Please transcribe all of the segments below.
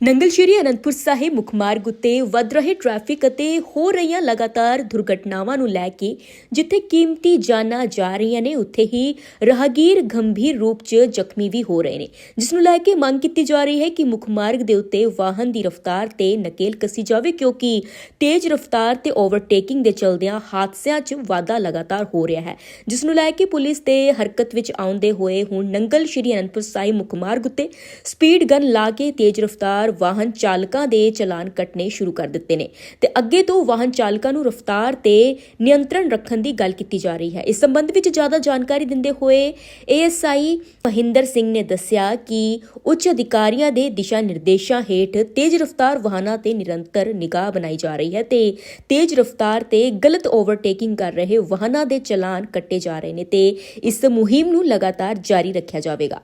ਨੰਗਲ ਸ਼੍ਰੀ ਅਨੰਦਪੁਰ ਸਾਹਿਬ ਮੁੱਖ ਮਾਰਗ ਉੱਤੇ ਵੱਧ ਰਹੇ ਟ੍ਰੈਫਿਕ ਅਤੇ ਹੋ ਰਹੀਆਂ ਲਗਾਤਾਰ ਦੁਰਘਟਨਾਵਾਂ ਨੂੰ ਲੈ ਕੇ ਜਿੱਥੇ ਕੀਮਤੀ ਜਾਨਾਂ ਜਾ ਰਹੀਆਂ ਨੇ, ਉੱਥੇ ਹੀ ਰਾਹਗੀਰ ਗੰਭੀਰ ਰੂਪ 'ਚ ਜ਼ਖਮੀ ਵੀ ਹੋ ਰਹੇ ਨੇ। ਜਿਸ ਨੂੰ ਲੈ ਕੇ ਮੰਗ ਕੀਤੀ ਜਾ ਰਹੀ ਹੈ ਕਿ ਮੁੱਖ ਮਾਰਗ ਦੇ ਉੱਤੇ ਵਾਹਨ ਦੀ ਰਫ਼ਤਾਰ ਤੇ ਨਕੇਲ ਕੱਸੀ ਜਾਵੇ, ਕਿਉਂਕਿ ਤੇਜ਼ ਰਫ਼ਤਾਰ ਤੇ ਓਵਰਟੇਕਿੰਗ ਦੇ ਚਲਦਿਆਂ ਹਾਦਸਿਆਂ 'ਚ ਵਾਧਾ ਲਗਾਤਾਰ ਹੋ ਰਿਹਾ ਹੈ। ਜਿਸ ਨੂੰ ਲੈ ਕੇ ਪੁਲਿਸ ਤੇ ਹਰਕਤ ਵਿੱਚ ਆਉਂਦੇ ਹੋਏ ਹੁਣ ਨੰਗਲ ਸ਼੍ਰੀ ਅਨੰਦਪੁਰ ਸਾਹਿਬ ਮੁੱਖ ਮਾਰਗ ਉੱਤੇ ਸਪੀਡ ਗਨ ਲਾ ਕੇ ਤੇਜ਼ ਰਫ਼ਤਾਰ ਵਾਹਨ ਚਾਲਕਾਂ ਦੇ ਚਲਾਨ ਕੱਟਣੇ ਸ਼ੁਰੂ ਕਰ ਦਿੱਤੇ ਨੇ ਤੇ ਅੱਗੇ ਤੋਂ ਵਾਹਨ ਚਾਲਕਾਂ ਨੂੰ ਰਫ਼ਤਾਰ ਤੇ ਨਿਯੰਤਰਣ ਰੱਖਣ ਦੀ ਗੱਲ ਕੀਤੀ ਜਾ ਰਹੀ ਹੈ। ਇਸ ਸੰਬੰਧ ਵਿੱਚ ਜ਼ਿਆਦਾ ਜਾਣਕਾਰੀ ਦਿੰਦੇ ਹੋਏ ਏਐਸਆਈ ਮਹਿੰਦਰ ਸਿੰਘ ਨੇ ਦੱਸਿਆ ਕਿ ਉੱਚ ਅਧਿਕਾਰੀਆਂ ਦੇ ਦਿਸ਼ਾ ਨਿਰਦੇਸ਼ਾਂ ਹੇਠ ਤੇਜ਼ ਰਫ਼ਤਾਰ ਵਾਹਨਾਂ ਤੇ ਨਿਰੰਤਰ ਨਿਗਾਹ ਬਣਾਈ ਜਾ ਰਹੀ ਹੈ ਤੇ ਤੇਜ਼ ਰਫ਼ਤਾਰ ਤੇ ਗਲਤ ਓਵਰਟੇਕਿੰਗ ਕਰ ਰਹੇ ਵਾਹਨਾਂ ਦੇ ਚਲਾਨ ਕੱਟੇ ਜਾ ਰਹੇ ਨੇ ਤੇ ਇਸ ਮੁਹਿੰਮ ਨੂੰ ਲਗਾਤਾਰ ਜਾਰੀ ਰੱਖਿਆ ਜਾਵੇਗਾ।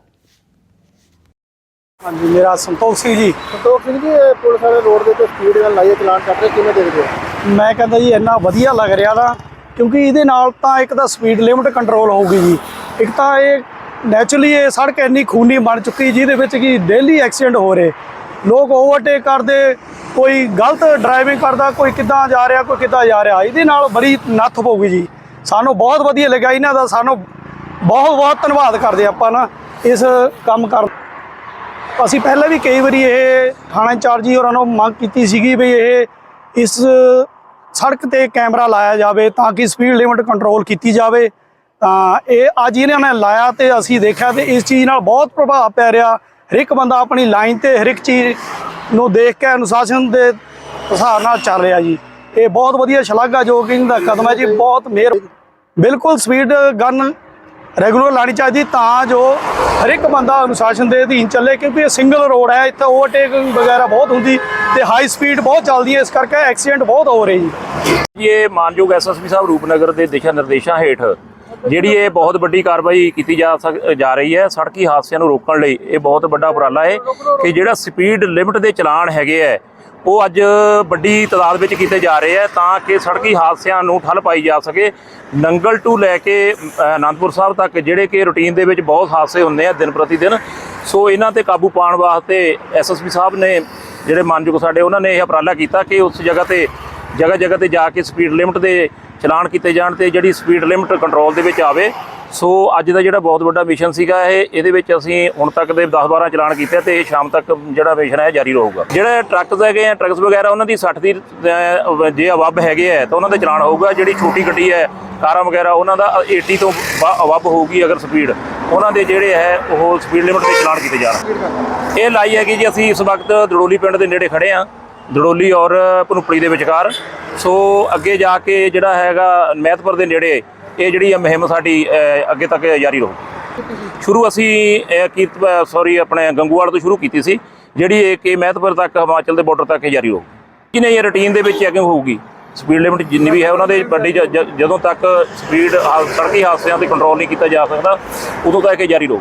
ਹਾਂਜੀ ਮੇਰਾ ਸੰਤੋਖ ਸਿੰਘ ਜੀ। ਸੰਤੋਖ ਸਿੰਘ ਜੀ ਇਹ ਪੁਲਿਸ ਵਾਲੇ ਰੋਡ ਦੇ ਉੱਤੇ ਸਪੀਡ ਨਾਲ ਲਾਈਏ ਚਲਾਨ ਕੱਟ ਰਹੇ ਕਿਵੇਂ ਦੇਖਦੇ ਹੋ? ਮੈਂ ਕਹਿੰਦਾ ਜੀ ਇੰਨਾ ਵਧੀਆ ਲੱਗ ਰਿਹਾ ਦਾ ਕਿਉਂਕਿ ਇਹਦੇ ਨਾਲ ਤਾਂ ਇੱਕ ਤਾਂ ਸਪੀਡ ਲਿਮਟ ਕੰਟਰੋਲ ਹੋਊਗੀ ਜੀ। ਇੱਕ ਤਾਂ ਇਹ ਨੈਚੁਰਲੀ ਇਹ ਸੜਕ ਇੰਨੀ ਖੂਨੀ ਬਣ ਚੁੱਕੀ ਜਿਹਦੇ ਵਿੱਚ ਕਿ ਡੇਲੀ ਐਕਸੀਡੈਂਟ ਹੋ ਰਹੇ। ਲੋਕ ਓਵਰਟੇਕ ਕਰਦੇ ਕੋਈ ਗਲਤ ਡਰਾਈਵਿੰਗ ਕਰਦਾ ਕੋਈ ਕਿੱਦਾਂ ਜਾ ਰਿਹਾ ਕੋਈ ਕਿੱਦਾਂ ਜਾ ਰਿਹਾ। ਇਹਦੇ ਨਾਲ ਬੜੀ ਨੱਥ ਪਊਗੀ ਜੀ। ਸਾਨੂੰ ਬਹੁਤ ਵਧੀਆ ਲੱਗਾ ਇਹਨਾਂ ਦਾ ਸਾਨੂੰ ਬਹੁਤ ਬਹੁਤ ਧੰਨਵਾਦ ਕਰਦੇ ਆਪਾਂ ਨਾ ਇਸ ਕੰਮ ਕਰ ਅਸੀਂ ਪਹਿਲਾਂ ਵੀ ਕਈ ਵਾਰੀ ਇਹ ਥਾਣਾ ਇੰਚਾਰਜ ਜੀ ਹੋਰਾਂ ਨੂੰ ਮੰਗ ਕੀਤੀ ਸੀਗੀ ਵੀ ਇਹ ਇਸ ਸੜਕ ਤੇ ਕੈਮਰਾ ਲਾਇਆ ਜਾਵੇ ਤਾਂ ਕਿ ਸਪੀਡ ਲਿਮਟ ਕੰਟਰੋਲ ਕੀਤੀ ਜਾਵੇ। ਤਾਂ ਇਹ ਅੱਜ ਇਹਨਾਂ ਨੇ ਲਾਇਆ ਤੇ ਅਸੀਂ ਦੇਖਿਆ ਤੇ ਇਸ ਚੀਜ਼ ਨਾਲ ਬਹੁਤ ਪ੍ਰਭਾਵ ਪੈ ਰਿਹਾ। ਹਰ ਇੱਕ ਬੰਦਾ ਆਪਣੀ ਲਾਈਨ ਤੇ ਹਰ ਇੱਕ ਚੀਜ਼ ਨੂੰ ਦੇਖ ਕੇ ਅਨੁਸ਼ਾਸਨ ਦੇ ਹਿਸਾਬ ਨਾਲ ਚੱਲ ਰਿਹਾ ਜੀ। ਇਹ ਬਹੁਤ ਵਧੀਆ ਸ਼ਲਾਘਾਯੋਗ ਦਾ ਕਦਮ ਹੈ ਜੀ, ਬਹੁਤ ਮਿਹਰ ਬਿਲਕੁਲ ਸਪੀਡ ਗਨ ਰੈਗੂਲਰ ਲਾਣੀ ਚਾਹੀਦੀ, ਤਾਂ ਜੋ ਹਰ ਇੱਕ ਬੰਦਾ ਅਨੁਸ਼ਾਸਨ ਦੇ ਅਧੀਨ ਚੱਲੇ, ਕਿਉਂਕਿ ਇਹ ਸਿੰਗਲ ਰੋਡ ਹੈ, ਇੱਥੇ ਓਵਰਟੇਕ ਵਗੈਰਾ ਬਹੁਤ ਹੁੰਦੀ ਤੇ ਹਾਈ ਸਪੀਡ ਬਹੁਤ ਚੱਲਦੀ ਹੈ, ਇਸ ਕਰਕੇ ਐਕਸੀਡੈਂਟ ਬਹੁਤ ਹੋ ਰਹੇ ਜੀ। ਇਹ ਮਾਨਯੋਗ ਐਸਐਸਪੀ ਸਾਹਿਬ ਰੂਪਨਗਰ ਦੇ ਦਿਸ਼ਾ ਨਿਰਦੇਸ਼ਾਂ ਹੇਠ ਜਿਹੜੀ ਇਹ ਬਹੁਤ ਵੱਡੀ ਕਾਰਵਾਈ ਕੀਤੀ ਜਾ ਸਕ- ਜਾ ਰਹੀ ਹੈ, ਸੜਕੀ ਹਾਦਸਿਆਂ ਨੂੰ ਰੋਕਣ ਲਈ ਇਹ ਬਹੁਤ ਵੱਡਾ ਉਪਰਾਲਾ ਹੈ ਕਿ ਜਿਹੜਾ ਸਪੀਡ ਲਿਮਟ ਦੇ ਚਲਾਨ ਹੈਗੇ ਹੈ ਉਹ ਅੱਜ ਵੱਡੀ ਤਾਦਾਦ ਵਿੱਚ ਕੀਤੇ ਜਾ ਰਹੇ ਹੈ ਤਾਂ ਕਿ ਸੜਕੀ ਹਾਦਸਿਆਂ ਨੂੰ ਠੱਲ ਪਾਈ ਜਾ ਸਕੇ। ਨੰਗਲ ਟੂ ਲੈ ਕੇ ਅ, ਆਨੰਦਪੁਰ ਸਾਹਿਬ ਤੱਕ ਜਿਹੜੇ ਕਿ ਰੂਟੀਨ ਦੇ ਵਿੱਚ ਬਹੁਤ ਹਾਦਸੇ ਹੁੰਦੇ ਆ ਦਿਨ ਪ੍ਰਤੀ ਦਿਨ। ਸੋ ਇਹਨਾਂ ਤੇ ਕਾਬੂ ਪਾਉਣ ਵਾਸਤੇ ਐਸਐਸਪੀ ਸਾਹਿਬ ਨੇ ਜਿਹੜੇ ਮਾਨਯੋਗ ਸਾਡੇ ਉਹਨਾਂ ਨੇ ਇਹ ਉਪਰਾਲਾ ਕੀਤਾ ਕਿ ਉਸ ਜਗ੍ਹਾ ਤੇ ਜਗ੍ਹਾ ਜਗ੍ਹਾ ਤੇ ਜਾ ਕੇ ਸਪੀਡ ਲਿਮਟ ਦੇ ਚਲਾਨ ਕੀਤੇ ਜਾਣ ਤੇ ਜਿਹੜੀ ਸਪੀਡ ਲਿਮਟ ਕੰਟਰੋਲ ਦੇ ਵਿੱਚ ਆਵੇ। ਸੋ ਅੱਜ ਦਾ ਜਿਹੜਾ ਬਹੁਤ ਵੱਡਾ ਮਿਸ਼ਨ ਸੀਗਾ ਇਹ, ਇਹਦੇ ਵਿੱਚ ਅਸੀਂ ਹੁਣ ਤੱਕ ਦੇ 10-12 ਚਲਾਨ ਕੀਤੇ ਤੇ ਇਹ ਸ਼ਾਮ ਤੱਕ ਜਿਹੜਾ ਮਿਸ਼ਨ ਹੈ ਜਾਰੀ ਰਹੂਗਾ। ਜਿਹੜੇ ਟਰੱਕਸ ਹੈਗੇ ਆ ਟਰੱਕਸ ਵਗੈਰਾ, ਉਹਨਾਂ ਦੀ 60 ਦੀ ਜੇ ਅਵੱਬ ਹੈਗੇ ਆ, ਤਾਂ ਉਹਨਾਂ ਦੇ ਚਲਾਨ ਹੋਊਗਾ। ਜਿਹੜੀ ਛੋਟੀ ਗੱਡੀ ਹੈ, ਕਾਰਾਂ ਵਗੈਰਾ, ਉਹਨਾਂ ਦਾ 80 ਤੋਂ ਬ- ਅਵੱਬ ਹੋਊਗੀ ਅਗਰ ਸਪੀਡ ਉਹਨਾਂ ਦੇ ਜਿਹੜੇ ਹੈ, ਉਹ ਸਪੀਡ ਲਿਮਟ ਦੇ ਚਲਾਨ ਕੀਤੇ ਜਾਣ। ਇਹ ਲਾਈ ਹੈਗੀ ਜੀ ਅਸੀਂ ਇਸ ਵਕਤ ਦੜੋਲੀ ਪਿੰਡ ਦੇ ਨੇੜੇ ਖੜੇ ਆ ਦੜੋਲੀ ਔਰ ਭਨੂਪੜੀ ਦੇ ਵਿਚਕਾਰ। ਸੋ ਅੱਗੇ ਜਾ ਕੇ ਜਿਹੜਾ ਹੈਗਾ ਮਹਿਤਪੁਰ ਦੇ ਨੇੜੇ, ਇਹ ਜਿਹੜੀ ਆ ਮੁਹਿੰਮ ਸਾਡੀ ਅੱਗੇ ਤੱਕ ਜਾਰੀ ਰਹੂਗੀ ਸ਼ੁਰੂ ਅਸੀਂ ਇਹ ਸੌਰੀ ਆਪਣੇ ਗੰਗੂਵਾਲ ਤੋਂ ਸ਼ੁਰੂ ਕੀਤੀ ਸੀ, ਜਿਹੜੀ ਇਹ ਕਿ ਮਹਿਤਪੁਰ ਤੱਕ, ਹਿਮਾਚਲ ਦੇ ਬਾਰਡਰ ਤੱਕ ਇਹ ਜਾਰੀ ਰਹੂ। ਜਿਹਨੇ ਇਹ ਰੁਟੀਨ ਦੇ ਵਿੱਚ ਚੈਕਿੰਗ ਹੋਊਗੀ। ਸਪੀਡ ਲਿਮਟ ਜਿੰਨੀ ਵੀ ਹੈ, ਉਹਨਾਂ ਦੇ ਵੱਡੀ ਜਦੋਂ ਤੱਕ ਸਪੀਡ ਸੜਕੀ ਹਾਦਸਿਆਂ ਤੇ ਕੰਟਰੋਲ ਨਹੀਂ ਕੀਤਾ ਜਾ ਸਕਦਾ, ਉਦੋਂ ਤੱਕ ਇਹ ਜਾਰੀ ਰਹੂ।